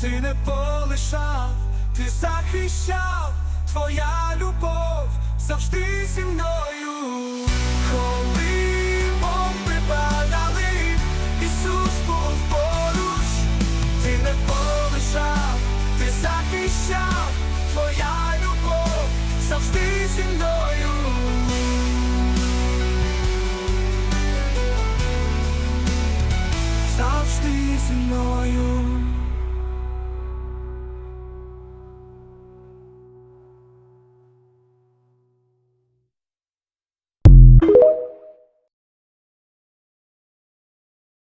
Ти не полишав, ти захищав, твоя любов завжди зі мною. Коли бомби падали, Ісус був поруч, ти не полишав, ти захищав, твоя любов завжди зі мною. Завжди зі мною.